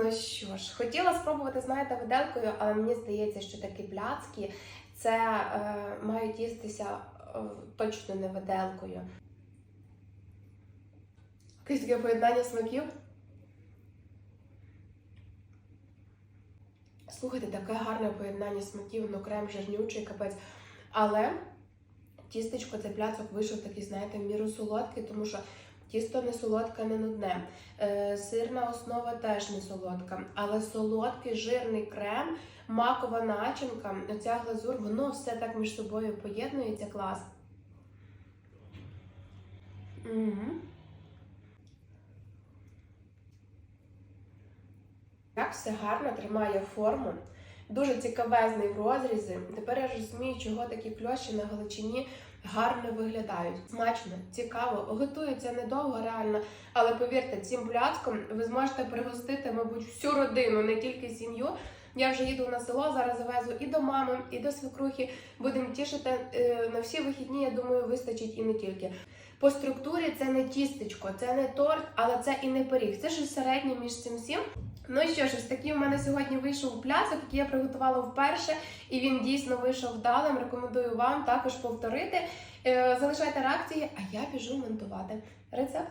Ну що ж, хотіла спробувати, знаєте, виделкою, але мені здається, що такі пляцки це е, мають їстися е, точно не виделкою. Якесь поєднання смаків. Слухайте, таке гарне поєднання смаків, ну крем жирнючий, капець. Але тістечко, цей пляцок вийшов такий, знаєте, в міру солодкий, тому що тісто не солодке, не нудне. Е, сирна основа теж не солодка, але солодкий жирний крем, макова начинка, оця глазур, воно все так між собою поєднується клас. Угу. Як все гарно тримає форму. Дуже цікавезний в розрізі. Тепер я розумію, чого такі кльоші на Галичині гарно виглядають. Смачно, цікаво, готується недовго реально. Але повірте, цим пляцком ви зможете пригостити, мабуть, всю родину, не тільки сім'ю. Я вже їду на село, зараз завезу і до мами, і до свекрухи. Будемо тішити Е, на всі вихідні. Я думаю, вистачить і не тільки. По структурі це не тістечко, це не торт, але це і не пиріг. Це щось середнє між цим всім. Ну і що ж, ось такий у мене сьогодні вийшов плясок, який я приготувала вперше, і він дійсно вийшов вдалим. Рекомендую вам також повторити. Е, Залишайте реакції, а я біжу монтувати рецепт.